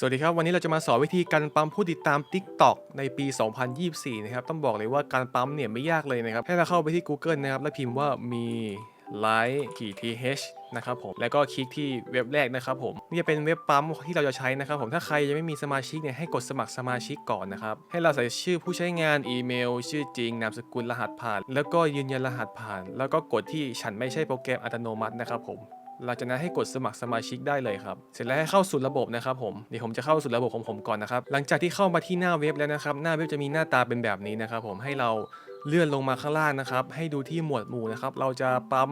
สวัสดีครับ วันนี้เราจะมาสอนวิธีการปั๊มผู้ติดตาม TikTok ในปี 2024 นะครับ ต้องบอกเลยว่าการปั๊มเนี่ยไม่ยากเลยนะครับ ให้เราเข้าไปที่ Google นะครับ แล้วพิมพ์ว่ามี Like ขีด th นะครับผม แล้วก็คลิกที่เว็บแรกนะครับผม นี่จะเป็นเว็บปั๊มที่เราจะใช้นะครับผม ถ้าใครยังไม่มีสมาชิกเนี่ยให้กดสมัครสมาชิกก่อนนะครับ ให้เราใส่ชื่อผู้ใช้งานอีเมล ชื่อจริง นามสกุลรหัสผ่าน แล้วก็ยืนยันรหัสผ่าน แล้วก็กดที่ฉันไม่ใช่โปรแกรมอัตโนมัตินะครับผม หลังจากนั้นให้กดสมัครสมาชิกได้เลยครับ เสร็จแล้วให้เข้าสู่ระบบนะครับผม เดี๋ยวผมจะเข้าสู่ระบบของผมก่อนนะครับ หลังจากที่เข้ามาที่หน้าเว็บแล้วนะครับ หน้าเว็บจะมีหน้าตาเป็นแบบนี้นะครับผม ให้เราเลื่อนลงมาข้างล่างนะครับ ให้ดูที่หมวดหมู่นะครับ เราจะปั๊ม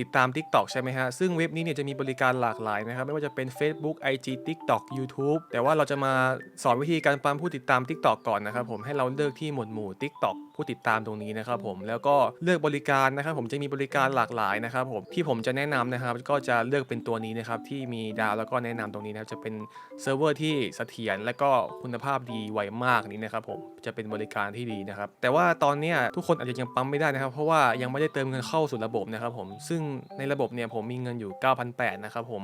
ติดตาม TikTok ใช่ไหมฮะ ซึ่งเว็บนี้เนี่ยจะมีบริการหลากหลายนะครับ ไม่ว่าจะเป็น Facebook IG TikTok YouTube แต่ว่าเราจะมาสอนวิธีการปั๊มผู้ติดตาม TikTok ก่อนนะครับผม ให้เราเลือกที่หมวดหมู่ TikTok ผู้ติดตามตรงนี้นะครับผมแล้วก็เลือกบริการนะครับผมจะมีบริการหลากหลายนะครับผมที่ผมจะแนะนำนะครับก็จะเลือกเป็นตัวนี้นะครับที่มีดาวแล้วก็แนะนำตรงนี้นะครับจะเป็นเซิร์ฟเวอร์ที่เสถียรและก็คุณภาพดีไวมากนี้นะครับผมจะเป็นบริการที่ดีนะครับแต่ว่าตอนนี้ทุกคนอาจจะยังปั๊มไม่ได้นะครับ เพราะว่ายังไม่ได้เติมเงินเข้าสู่ระบบนะครับผมซึ่งในระบบเนี่ยผมมีเงินอยู่ 9,800นะครับผม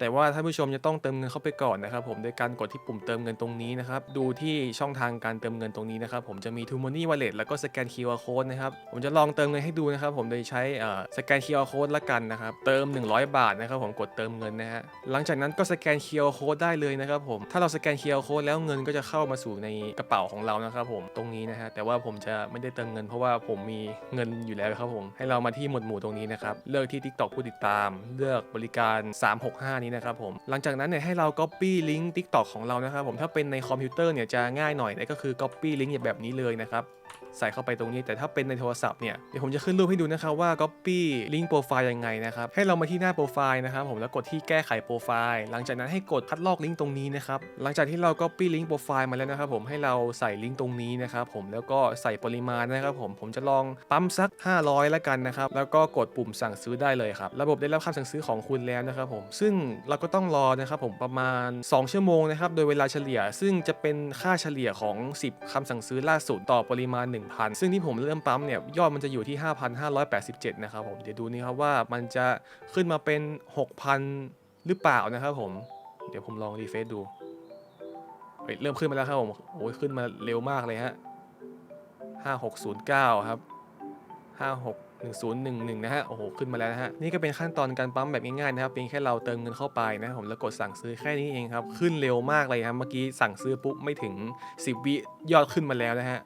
แต่ว่าท่านผู้ชมจะต้องเติมเงินเข้าไปก่อนนะครับผมโดยการกดที่ปุ่มเติมเงินตรงนี้นะครับดูที่ช่องทางการเติมเงินตรงนี้นะครับผมจะมี t o Money Wallet แล้วก็สแกน QR Code นะครับผมจะลองเติมเงินให้ดูนะครับผมโดยใช้เอ่อสแกน QR Code ละกันนะครับเติม 100 บาทนะครับผมกดเติมเงินนะฮะหลังจากนั้นก็สแกน QR Code ได้เลยนะครับผมถ้าเราสแกน QR Code แล้วเงินก็จะเข้ามาสู่ในกระเป๋าของเรานะครับผมตรงนี้นะฮะแต่ว่าผมจะไม่ได้เติมเงิน เพราะว่าผมมีเงินอยู่แล้วครับผมให้เรามาที่หมวดหมู่ตรงนี้นะครับเลือกที่ TikTok ผู้ติดตาม เลือกบริการ 365 นี้นะครับผมหลังจากนั้นเนี่ยให้เรา Copy ลิงก์ TikTok ของเรานะครับผมถ้าเป็นในคอมพิวเตอร์เนี่ยจะง่ายหน่อยนะก็คือ Copy ลิงก์แบบนี้เลยนะครับ ใส่เข้าไปตรงนี้ แต่ถ้าเป็นในโทรศัพท์เนี่ยเดี๋ยวผมจะขึ้นรูปให้ดูนะครับว่า Copy ลิงก์โปรไฟล์ยังไงนะครับให้เรามาที่หน้าโปรไฟล์นะครับผมแล้วกดที่แก้ไขโปรไฟล์ หลังจากนั้นให้กดคัดลอกลิงก์ตรงนี้นะครับหลังจากที่เรา Copy ลิงก์โปรไฟล์มาแล้วนะครับผมให้เราใส่ลิงก์ตรงนี้นะครับผมแล้วก็ใส่ปริมาณนะครับผมผมจะลองปั๊มสัก 500 แล้วกันนะครับแล้วก็กดปุ่มสั่งซื้อได้เลยครับระบบได้รับคำสั่งซื้อของคุณแล้วนะครับผมซึ่งเราก็ต้องรอนะครับผมประมาณ 2 ชั่วโมงนะครับโดยเวลาเฉลี่ย ซึ่งจะเป็นค่าเฉลี่ยของ 10คำสั่งซื้อล่าสุดต่อปริมาณ1,000 ซึ่งที่ผมเริ่มปั๊มเนี่ยยอดมันจะอยู่ที่ 5,587 นะครับผมเดี๋ยวดูนี่ครับว่ามันจะขึ้นมาเป็น 6,000 หรือเปล่านะครับผม เดี๋ยวผมลองรีเฟซดูเฮ้ยเริ่มขึ้นมาแล้วครับผมโอ้ยขึ้นมาเร็วมากเลยฮะ 5609 ครับ 561011 นะฮะ โอ้โห ขึ้นมาแล้วนะฮะ นี่ก็เป็นขั้นตอนการปั๊มแบบง่ายๆนะครับ เพียงแค่เราเติมเงินเข้าไปนะผมแล้วกดสั่งซื้อแค่นี้เองครับ ขึ้นเร็วมากเลยครับ เมื่อกี้สั่งซื้อปุ๊บไม่ถึง 10 วิยอดขึ้นมาแล้วนะฮะ